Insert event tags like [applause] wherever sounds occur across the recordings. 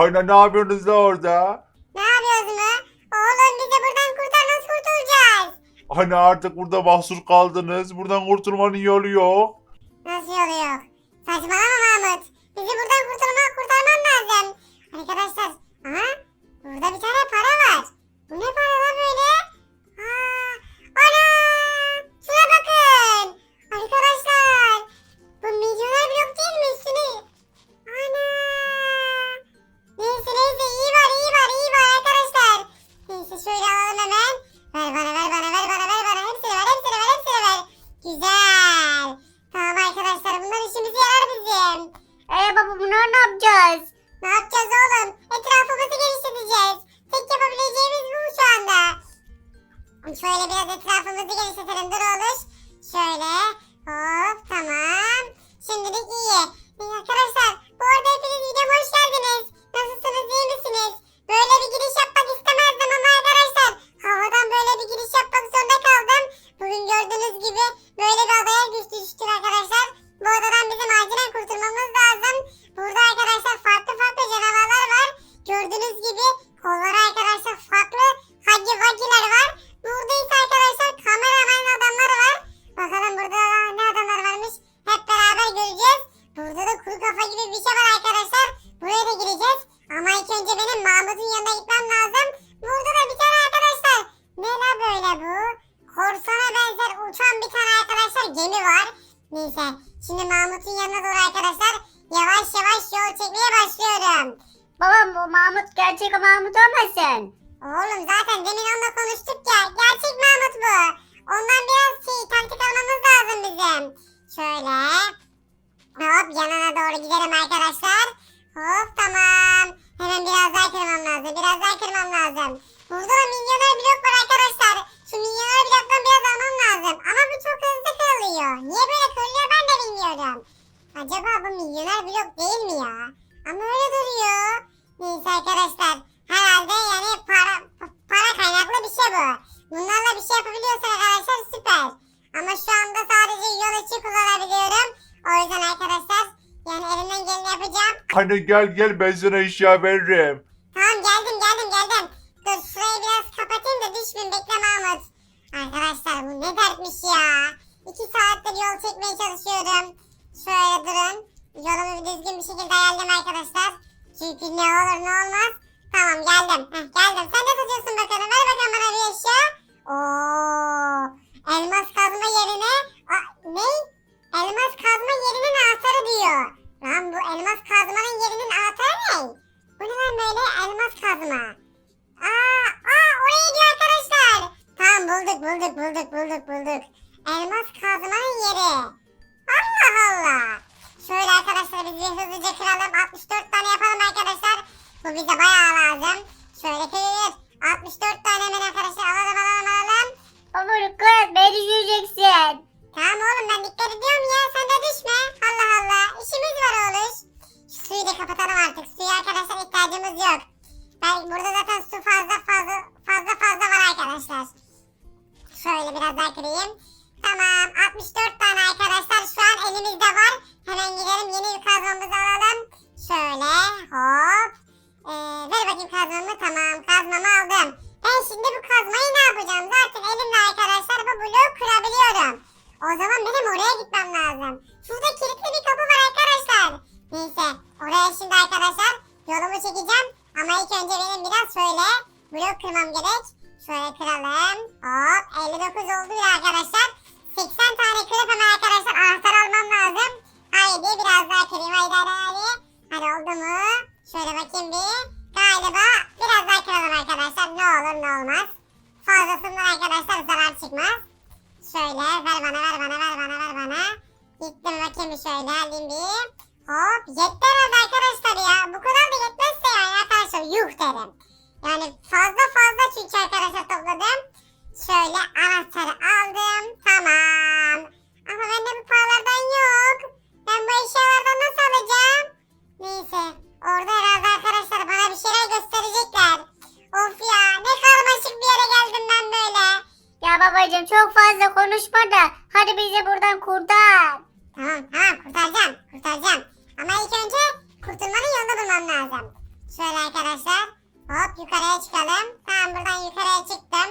Aynen ne yapıyorsunuz da orada? Ne yapıyoruz mu? Oğlum bizi buradan kurtar nasıl kurtulacağız? Hani artık burada mahsur kaldınız. Buradan kurtulmanın yolu yok. Nasıl yolu yok? Saçmalama Mahmut. Bizi buradan kurtarma, Şöyle. Hop yanına doğru gidelim arkadaşlar. Hop tamam. Hemen biraz daha kırmam lazım. Biraz daha kırmam lazım. Burada da milyoner blok var arkadaşlar. Şu milyoner bloktan biraz almam lazım. Ama bu çok hızlı kırılıyor. Niye böyle kırılıyor ben de bilmiyorum. Acaba bu milyoner blok değil mi ya? Ama öyle duruyor. Neyse arkadaşlar. Herhalde yani para para kaynaklı bir şey bu. Bunlarla bir şey yapabiliyorsak arkadaşlar süper. Ama şu anda sadece yol içi kullanabiliyorum. O yüzden arkadaşlar yani elimden geleni yapacağım. Hani gel gel ben sana eşya veririm. Tamam geldim geldim geldim. Dur şurayı biraz kapatayım da düşmeyin bekle Mahmut. Arkadaşlar bu ne dertmiş ya. İki saattir yol çekmeye çalışıyorum. Şöyle durun. Yolumu düzgün bir şekilde ayarlayayım arkadaşlar. Çünkü ne olur ne olmaz. Tamam geldim. Heh, geldim. Sen ne tutuyorsun bakalım? Ver bakalım bana bir eşya. Oo, elmas kazma yerine... Aa, ne? Elmas kazma yerinin anahtarı diyor. Lan bu elmas kazmanın yerinin anahtarı ne? Bu ne lan böyle elmas kazma? Aa, aa oraya gidiyor arkadaşlar. Tamam bulduk bulduk bulduk bulduk bulduk. Elmas kazmanın yeri. Allah Allah. Şöyle arkadaşlar biz bir hızlıca kıralım. 64 tane yapalım arkadaşlar. Bu bize bayağı lazım. Şöyle kır. 64 tane hemen arkadaşlar alalım alalım alalım. Dikkat et beni düşüreceksin. Tamam oğlum ben dikkat ediyorum ya sen de düşme. Allah Allah işimiz var oğluş. Şu suyu da kapatalım artık. Suya arkadaşlar ihtiyacımız yok. Ben burada zaten su fazla fazla fazla fazla var arkadaşlar. Şöyle biraz daha kırayım. Tamam 64 tane arkadaşlar şu an elimizde var. Hemen gidelim yeni bir kazmamızı alalım. Şöyle hop. Ee, ver bakayım kazmamı tamam kazmamı aldım. Ben şimdi bu kazmayı ne yapacağım? Zaten elimde arkadaşlar bu bloğu kırabiliyorum. O zaman benim oraya gitmem lazım. Şurada kilitli bir kapı var arkadaşlar. Neyse oraya şimdi arkadaşlar yolumu çekeceğim. Ama ilk önce benim biraz şöyle blok kırmam gerek. Şöyle kıralım. Hop 59 oldu bile arkadaşlar. 80 tane kırıp hemen arkadaşlar anahtar almam lazım. Haydi biraz daha kırayım haydi haydi. Hadi oldu mu? Şöyle bakayım bir. Galiba biraz daha kıralım arkadaşlar. Ne olur ne olmaz. Fazlasından arkadaşlar zarar çıkmaz. Şöyle ver bana ver bana ver bana ver bana. Gittim bakayım şöyle alayım bir. Hop yetti herhalde arkadaşlar ya. Bu kadar da yetmezse yani arkadaşlar yuh derim. Yani fazla fazla çünkü arkadaşlar topladım. Şöyle anahtarı aldım. Tamam. Ama bende bu paralardan yok. Ben bu eşyalardan nasıl alacağım? Neyse. Orada herhalde arkadaşlar bana bir şeyler gösterecekler. Of ya ne karmaşık bir yere geldim ben böyle. Ya babacığım çok fazla konuşma da hadi bizi buradan kurtar. Tamam tamam kurtaracağım kurtaracağım. Ama ilk önce kurtulmanın yolunu bulmam lazım. Şöyle arkadaşlar hop yukarıya çıkalım. Tamam buradan yukarıya çıktım.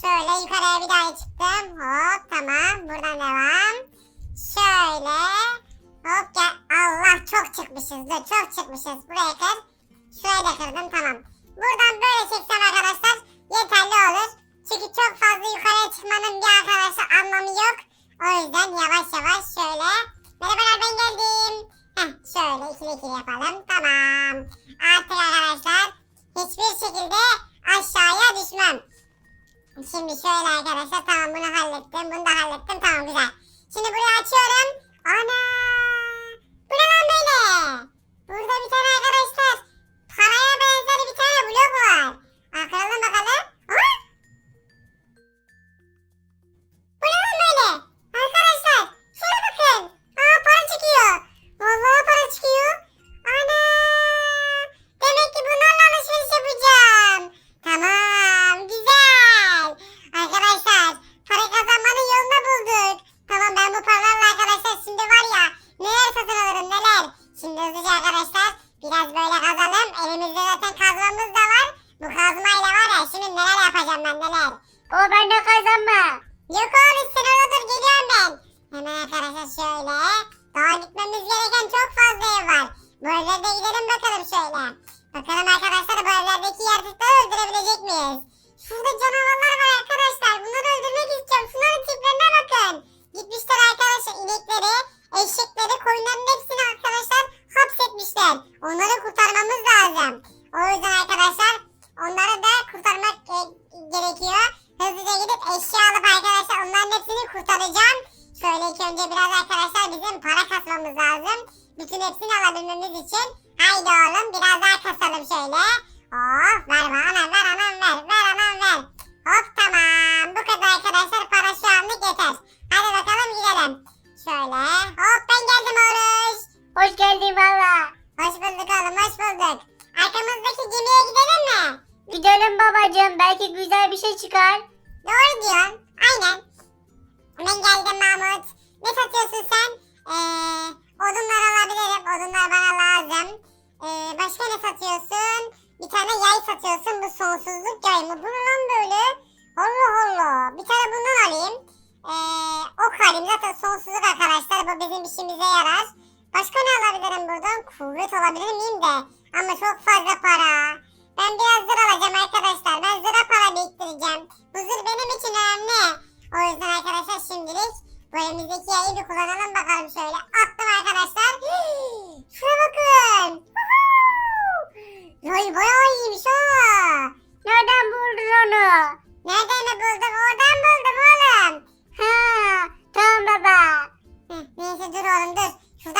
Şöyle yukarıya bir daha çıktım. Hop tamam buradan devam. Şöyle hop gel. Çok çıkmışız dur çok çıkmışız. Buraya kır. Şöyle kırdım tamam. Buradan böyle çeksem arkadaşlar yeterli olur. Çünkü çok fazla yukarıya çıkmanın bir arkadaşlar anlamı yok. O yüzden yavaş yavaş şöyle. Merhabalar ben geldim. Heh, şöyle ikili ikili yapalım. Tamam. Artık arkadaşlar hiçbir şekilde aşağıya düşmem. Şimdi şöyle arkadaşlar tamam bunu hallettim. Bunu da hallettim. Tamam güzel. Şimdi burayı açıyorum. Ana! Burada bir tane arkadaşlar paraya benzer bir tane blok var. Bakalım bakalım. Şurada canavarlar var arkadaşlar. Bunları öldürmek istiyorum. Şunların tiplerine bakın. Gitmişler arkadaşlar inekleri, eşekleri, koyunların hepsini arkadaşlar hapsetmişler. Onları kurtarmamız lazım. O yüzden arkadaşlar onları da kurtarmak e, gerekiyor. Hızlıca gidip eşya alıp arkadaşlar onların hepsini kurtaracağım. Şöyle ilk önce biraz arkadaşlar bizim para kasmamız lazım. Bütün hepsini alabilmemiz için. Haydi oğlum biraz daha kasalım şöyle. Oh ver bana ver anam ver ver anam ver. Hop tamam bu kadar arkadaşlar para şu anlık yeter. Hadi bakalım gidelim. Şöyle hop ben geldim Oruç. Hoş geldin valla. Hoş bulduk oğlum hoş bulduk. Arkamızdaki gemiye gidelim mi? Gidelim babacığım belki güzel bir şey çıkar. Doğru diyorsun. Aynen. Ben geldim Mahmut. Ne satıyorsun sen? Ee, odunlar alabilirim. Odunlar bana lazım. Ee, başka ne satıyorsun? Bir tane yay satıyorsun. Bu sonsuzluk yay mı? Bu ne lan böyle? Allah Allah. Bir tane bundan alayım. Ee, ok alayım. Zaten sonsuzluk arkadaşlar. Bu bizim işimize yarar. Başka ne alabilirim buradan? Kuvvet alabilir miyim de? Ama çok fazla para. Ben biraz zır alacağım arkadaşlar. Ben zıra para biriktireceğim. Bu zır benim için önemli. O yüzden arkadaşlar şimdilik bu elimizdeki yayı bir kullanalım bakalım şöyle. Attım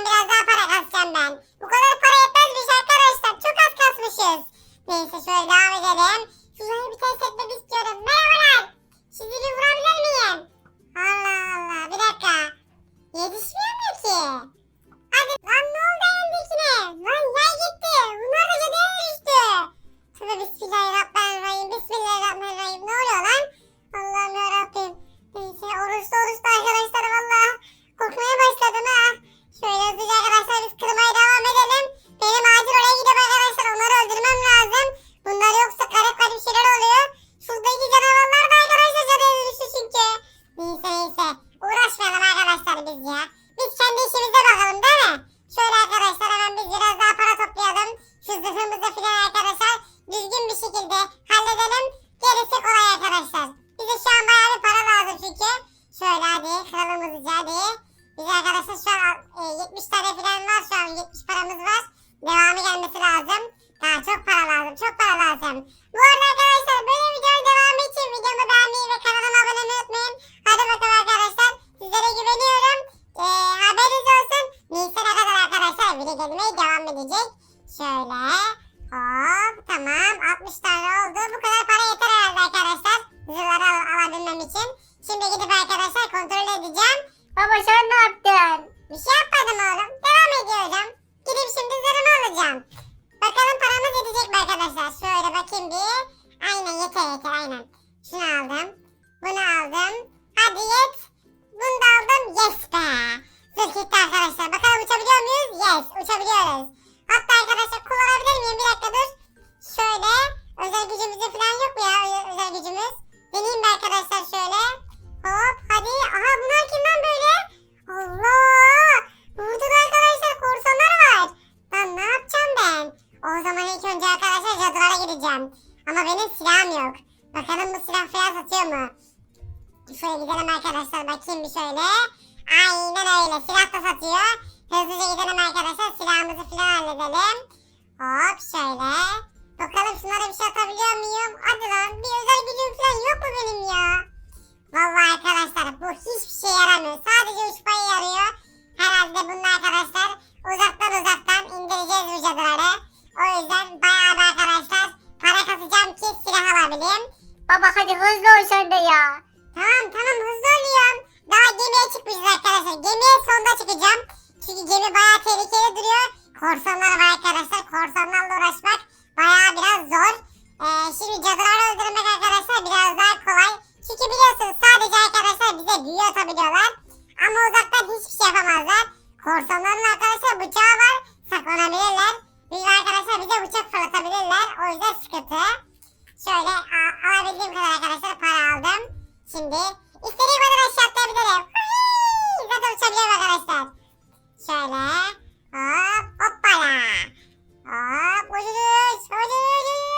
Şuradan biraz daha para kasacağım ben. Bu kadar para yetmezmiş arkadaşlar. Çok az kasmışız. Neyse şöyle devam edelim. Şurayı bir test etmek istiyorum. Merhabalar. Sizi bir vurabilir miyim? Allah Allah. Bir dakika. Yetişmiyor ki? Hadi lan ne oldu elimdekine? Lan yay gitti. Bunlar da cadeye düştü. E, 70 muyum? Hadi lan bir özel gücüm falan yok mu benim ya? Vallahi arkadaşlar bu hiçbir şey yaramıyor. Sadece uçmaya yarıyor. Herhalde bunun arkadaşlar uzaktan uzaktan indireceğiz bu cadıları. O yüzden bayağı bir arkadaşlar para kasacağım ki silah alabileyim. Baba hadi hızlı ol sen de ya. Tamam tamam hızlı oluyorum. Daha gemiye çıkmışız arkadaşlar. Gemiye sonda çıkacağım. Çünkü gemi bayağı tehlikeli duruyor. Korsanlar var arkadaşlar. Korsanlarla uğraşmak bayağı biraz zor. Ee, şimdi cadıları öldürmek arkadaşlar biraz daha kolay. Çünkü biliyorsunuz sadece arkadaşlar bize büyü atabiliyorlar. Ama uzaktan hiçbir şey yapamazlar. Korsanların arkadaşlar bıçağı var. Saklanabilirler. Biz arkadaşlar bize bıçak fırlatabilirler. O yüzden sıkıntı. Şöyle alabildiğim kadar arkadaşlar para aldım. Şimdi istediğim kadar aşağı atlayabilirim. Zaten uçabiliyorum arkadaşlar. Şöyle hop hoppala. Hop uçuş uçuş uçuş.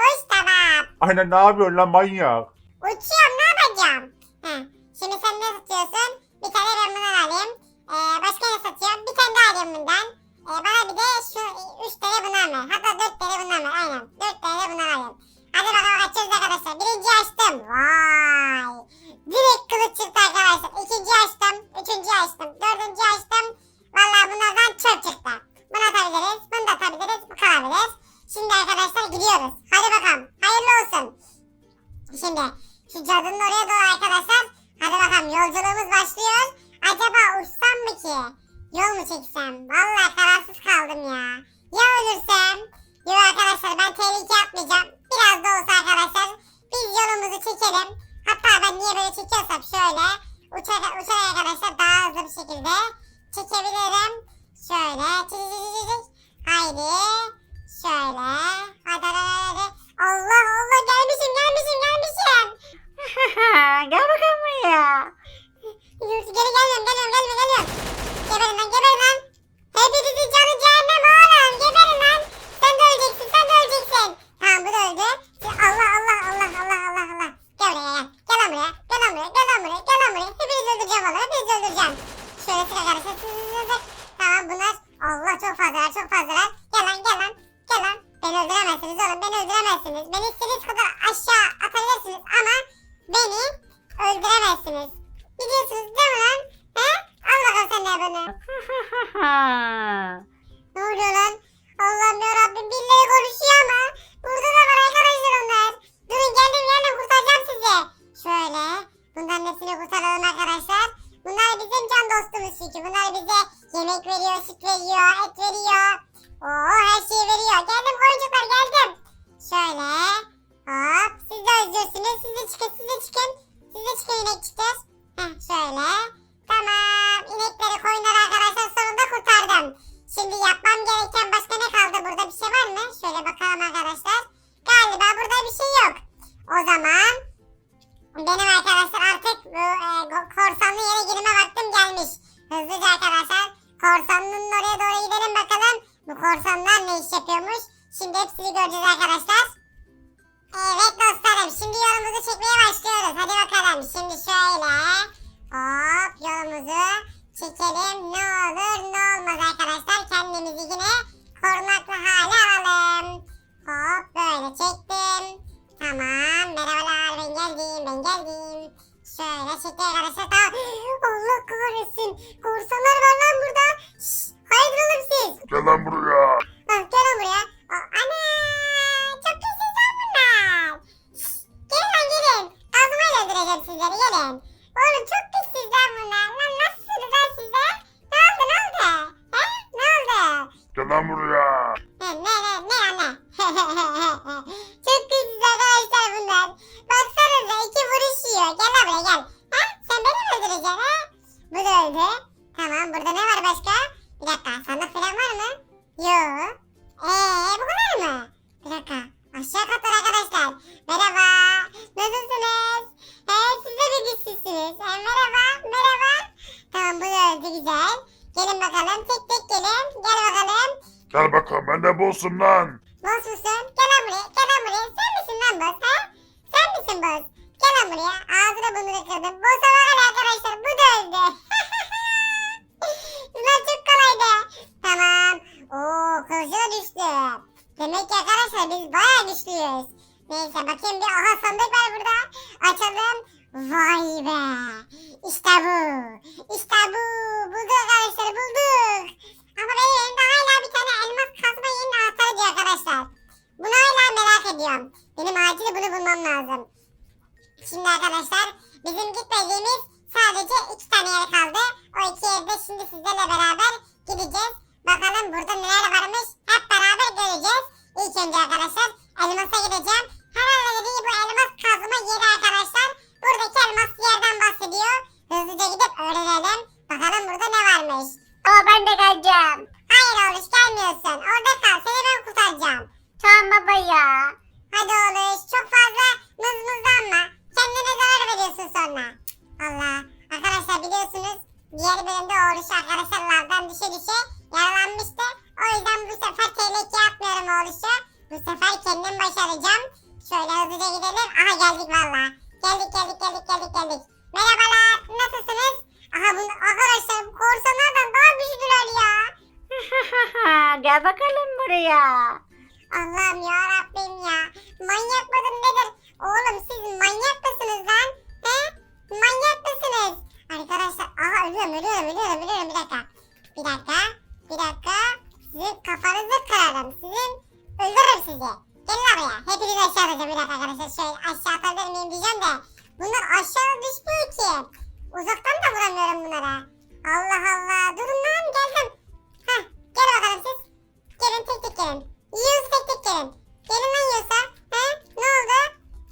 Uç tamam. Aynen ne yapıyorsun lan manyak? Uçuyorum ne yapacağım? Heh. Şimdi sen ne satıyorsun? Bir tane ben bundan alayım. Ee, başka ne satıyorum? Bir tane daha alayım bundan. Ee, bana bir de şu e, üç tane bundan ver. Hatta dört tane bundan ver. Aynen. Dört tane bundan alayım. Hadi bakalım açıyoruz arkadaşlar. Birinci açtım. Vay. Bunu. [laughs] Ne oluyor lan? Allah'ım yarabbim birileri konuşuyor ama. Burada da var arkadaşlar onlar. Durun geldim geldim kurtaracağım sizi. Şöyle. Bunların hepsini kurtaralım arkadaşlar. Bunlar bizim can dostumuz çünkü. Bunlar bize yemek veriyor, süt veriyor, et veriyor. Oo her şeyi veriyor. Geldim koyuncuklar geldim. Şöyle. Hop. Siz de özlüyorsunuz. Siz de çıkın siz de çıkın. Siz de çıkın inek çıkın. Heh şöyle. Tamam. İnekleri koyunları arkadaşlar sonunda kurtardım. Şimdi yapmam gereken başka ne kaldı? Burada bir şey var mı? Şöyle bakalım arkadaşlar. Galiba burada bir şey yok. O zaman benim arkadaşlar artık bu e, korsanlı yere girme vaktim gelmiş. Hızlıca arkadaşlar korsanlının oraya doğru gidelim bakalım. Bu korsanlar ne iş yapıyormuş? Şimdi hepsini göreceğiz arkadaşlar. Evet dostlarım şimdi yolumuzu çekmeye başlıyoruz. Hadi bakalım şimdi şöyle hop yolumuzu çekelim. Ne olur ne olmaz arkadaşlar kendimizi yine korunaklı hale alalım. Hop böyle çektim. Tamam merhabalar ben geldim ben geldim. Şöyle çektim arkadaşlar tamam. [gasps] Allah kahretsin korsanlar var lan burada. Şşş, hayırdır oğlum siz? Gel lan buraya. Bak gel lan buraya. Güzel. Gelin bakalım tek tek gelin. Gel bakalım. Gel bakalım ben de boss'um lan. Boz musun? Gel lan buraya. Gel lan buraya. Sen misin lan boz? He? Sen misin boz? Gel lan buraya. Ağzını bunu kırdım. Boz'a bakın arkadaşlar. Bu da öldü. [laughs] Bunlar çok kolaydı. Tamam. Oo kılıcı da düştü. Demek ki arkadaşlar biz bayağı güçlüyüz. Neyse bakayım bir aha sandık var burada. Açalım. Vay be. İşte bu. İşte bu. Bulduk arkadaşlar bulduk. Ama benim elimde hala bir tane elmas kazma yerinin anahtarı diyor arkadaşlar. Bunu hala merak ediyorum. Benim acil bunu bulmam lazım. Şimdi arkadaşlar bizim gitmediğimiz sadece iki tane yer kaldı. O iki yerde şimdi sizlerle beraber gideceğiz. Bakalım burada neler varmış hep beraber göreceğiz. İlk önce arkadaşlar elmasa gideceğim. Herhalde dediği bu elmas kazma yeri arkadaşlar. Buradaki elmas yerden bahsediyor. Hızlıca gidip öğrenelim. Bakalım burada ne varmış. Aa ben de geleceğim. Hayır oğluş gelmiyorsun. Orada kal. Seni ben kurtaracağım. Tamam baba ya. Hadi oğluş. Çok fazla mızmızlanma. Kendine zarar veriyorsun sonra. Allah. Arkadaşlar biliyorsunuz diğer bölümde oğluş arkadaşlar lavdan düşe düşe yaralanmıştı. O yüzden bu sefer tehlikeye atmıyorum oğluşu. Bu sefer kendim başaracağım. Şöyle hızlıca gidelim. Aha geldik valla. Geldik geldik geldik geldik geldik. Merhabalar. Nasılsınız? Aha bunu arkadaşlar bu korsanlardan daha güçlüler ya. [laughs] Gel bakalım buraya. Allah'ım ya Rabbim ya. Manyak mıdır nedir? Oğlum siz manyak mısınız lan? He? Manyak mısınız? Arkadaşlar aha ölüyorum ölüyorum ölüyorum ölüyorum bir dakika. Bir dakika. Bir dakika. Sizin kafanızı kırarım. Sizin öldürürüm sizi. Gelin buraya. Hepinizi aşağı atacağım bir dakika arkadaşlar. Şöyle aşağı atabilir miyim diyeceğim de. Bunlar aşağı düşmüyor ki. Uzaktan da vuramıyorum bunlara. Allah Allah. Durun lan geldim. Heh. Gel bakalım siz. Gelin tek tek gelin. Yiyoruz tek tek gelin. Gelin lan yiyorsa. He? Ne oldu?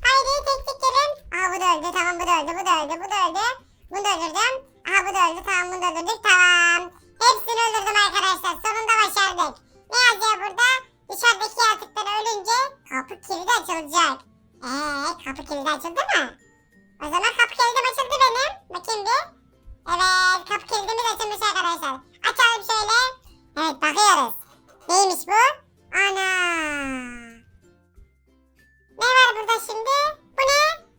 Haydi tek tek gelin. Aha bu da öldü. Tamam bu da öldü. Bu da öldü. Bu da öldü. Bunu da öldürdüm. Aha bu da öldü. Tamam bunu da öldürdük. Tamam. Hepsini öldürdüm arkadaşlar. Sonunda başardık. Ne yazıyor burada? Dışarıdaki yaratıklar ölünce kapı kilidi açılacak. Eee kapı kilidi açıldı mı? O zaman kapı kilidim açıldı benim. Bakayım bir. Evet kapı kilidimiz açılmış arkadaşlar. Açalım şöyle. Evet bakıyoruz. Neymiş bu? Ana. Ne var burada şimdi? Bu ne?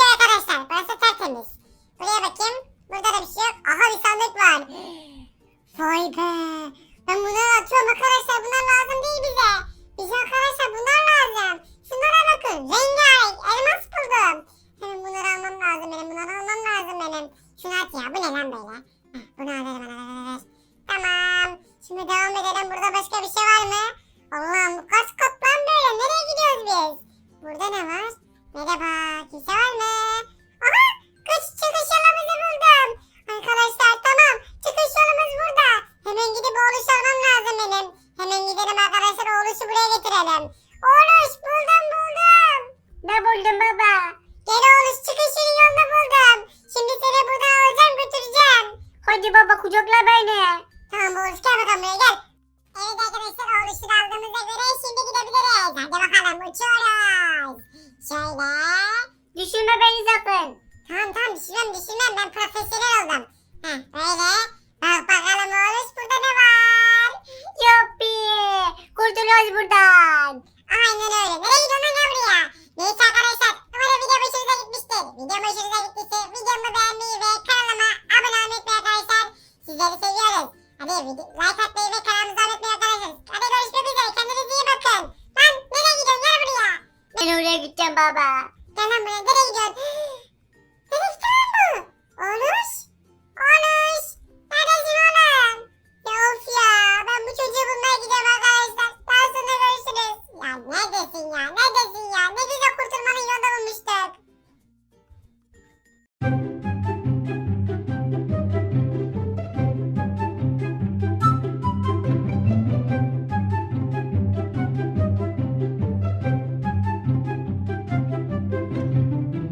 Yok arkadaşlar. Burası tertemiz. Buraya bakayım. Burada da bir şey yok. Aha bir sandık var. [gasps] Vay be. Ben bunları atıyorum arkadaşlar. Bunlar lazım değil bize. Bize arkadaşlar bunlar lazım. Şunlara bakın. Rengarenk. Elmas buldum. Hemen bunları almam lazım benim. Bunları almam lazım benim. Şunu at ya. Bu ne lan böyle? Heh, bunu alalım alalım. Tamam. Şimdi devam edelim. Burada başka bir şey var mı? Allah'ım bu kaç kat lan böyle? Nereye gidiyoruz biz? Burada ne var? Merhaba. Kimse var mı? Aha! Kaç çıkış yolumuzu buldum. Arkadaşlar tamam. Çıkış yolumuz burada. Hemen gidip oğluş almam lazım benim. Hemen gidelim arkadaşlar oğluşu buraya getirelim. Oğluş buldum buldum. Ne buldun baba? Gel oğluş çıkışın yolunu buldum. Şimdi seni buradan alacağım götüreceğim. Hadi baba kucakla beni. Tamam oğluş gel bakalım buraya gel. Evet arkadaşlar oluşturduğumuza göre şimdi gidebiliriz. Hadi bakalım uçuyoruz. Şöyle. Düşürme beni sakın. Tamam tamam düşürmem düşürmem ben profesyonel oldum. Heh böyle. Bak bakalım oğlum burada ne var? Yuppi. Kurtuluyoruz buradan. Aynen öyle. Nereye gidiyorsun lan gel buraya? Neyse arkadaşlar. Umarım video hoşunuza gitmiştir. Video hoşunuza gittiyse videomu beğenmeyi ve kanalıma abone olmayı unutmayın arkadaşlar. Sizleri seviyorum. Hadi like atmayı ve kanalımıza abone olmayı arkadaşlar. Hadi görüşmek üzere. Kendinize iyi bakın. Lan nereye gidiyorsun? Gel buraya. Ben oraya gideceğim baba. Gel lan buraya. Nereye gidiyorsun? Dedektif mi? Onuş? Onuş. Neredesin oğlum? Ya of ya. Ben bu çocuğu bulmaya gidiyorum arkadaşlar. Daha sonra görüşürüz. Ya neredesin ya? Neredesin ya? Ne güzel kurtulmanın yolunu